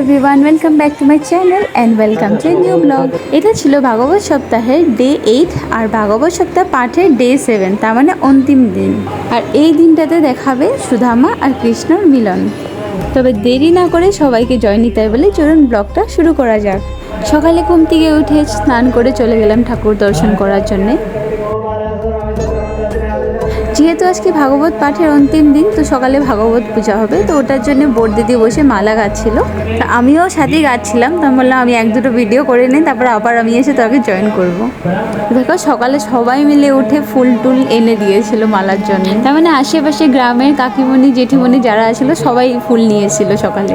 Everyone welcome back to my channel and welcome to new blog এটা ছিল ভাগবত সপ্তাহের day eight আর ভাগবত সপ্তাহ পাঠের ডে সেভেন তার মানে অন্তিম দিন। আর এই দিনটাতে দেখাবে সুধামা আর কৃষ্ণর মিলন। তবে দেরি না করে সবাইকে জয় নিতে বলে চলুন ব্লগটা শুরু করা যাক। সকালে ঘুম থেকে উঠে স্নান করে চলে গেলাম ঠাকুর দর্শন করার জন্যে। যেহেতু আজকে ভাগবত পাঠের অন্তিম দিন, তো সকালে ভাগবত পূজা হবে, তো ওটার জন্য বোর দিদি বসে মালা গাচ্ছিল তা আমিও সাথেই গাচ্ছিলাম তো বললাম, আমি এক দুটো ভিডিও করে নিই, তারপর আবার আমি এসে তাকে জয়েন করব। দেখো, সকালে সবাই মিলে উঠে ফুল টুল এনে দিয়েছিল মালার জন্য। তার মানে আশেপাশে গ্রামের কাকিমণি, জেঠিমণি যারা ছিল সবাই ফুল নিয়েছিল সকালে।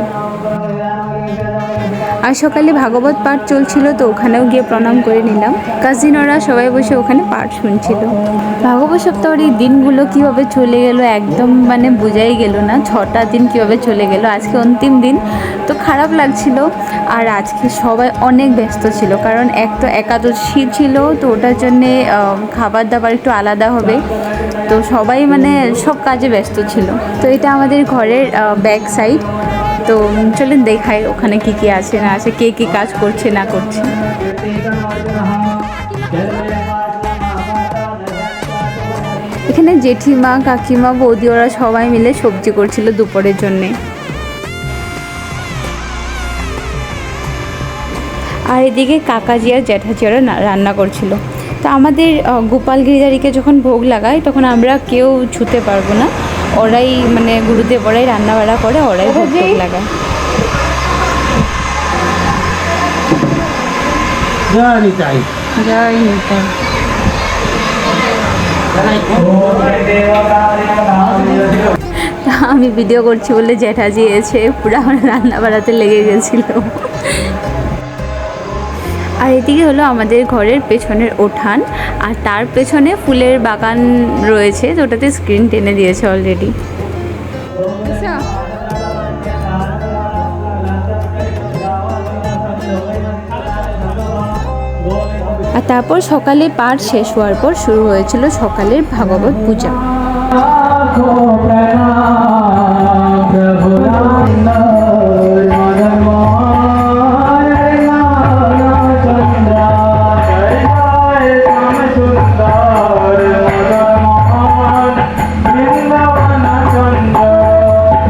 আর সকালে ভাগবত পাঠ চলছিল তো ওখানেও গিয়ে প্রণাম করে নিলাম। কাজিনরা সবাই বসে ওখানে পাঠ শুনছিল। ভাগবত সপ্তাহের এই দিনগুলো কীভাবে চলে গেল একদম মানে বোঝাই গেল না। ছটা দিন কীভাবে চলে গেল? আজকে অন্তিম দিন। তো খারাপ লাগছিল। আর আজকে সবাই অনেক ব্যস্ত ছিল। কারণ এক তো একাদশী ছিল, তো ওটার জন্যে খাবার দাবার একটু আলাদা হবে। তো সবাই মানে সব কাজে ব্যস্ত ছিল। তো এটা আমাদের ঘরের ব্যাক সাইড তো চলেন দেখাই ওখানে কি কি আছে, না আছে, কে কি কাজ করছে, না করছে। এখানে জেঠিমা, কাকিমা, বৌদি, ওরা সবাই মিলে সবজি করছিল দুপুরের জন্যে। আর এদিকে কাকাজি আর জ্যাঠাজি ওরা রান্না করছিল। তো আমাদের গোপাল গিরিধারীকে যখন ভোগ লাগায়, তখন আমরা কেউ ছুতে পারব না। ওরাই মানে গুরুদেব ওরাই রান্না বাড়া করে ওরাই ভোগ লাগায়। জয় নিতাই আমি ভিডিও করছি বলে জ্যাঠাজি এসে পুরো আমার রান্না বাড়াতে লেগে গেছিল। আর এদিকে হলো আমাদের ঘরের পেছনের ওঠান, আর তার পেছনে ফুলের বাগান রয়েছে ওটাতে স্ক্রিন টেনে দিয়েছে অলরেডি আর তারপর সকালে পাঠ শেষ হওয়ার পর শুরু হয়েছিল সকালের ভাগবত পূজা।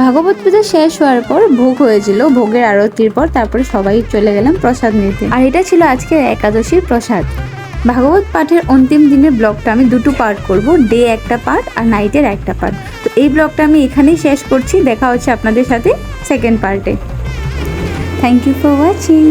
ভাগবত পূজা শেষ হওয়ার পর ভোগ হয়েছিল, ভোগের আরতির পর তারপরে সবাই চলে গেলাম প্রসাদ নিতে। আর এটা ছিল আজকের একাদশীর প্রসাদ। ভাগবত পাঠের অন্তিম দিনের ব্লগটা আমি দুটো পার্ট করব, ডে একটা পার্ট আর নাইটের একটা পার্ট। তো এই ব্লগটা আমি এখানেই শেষ করছি, দেখা হচ্ছে আপনাদের সাথে সেকেন্ড পার্টে থ্যাংক ইউ ফর ওয়াচিং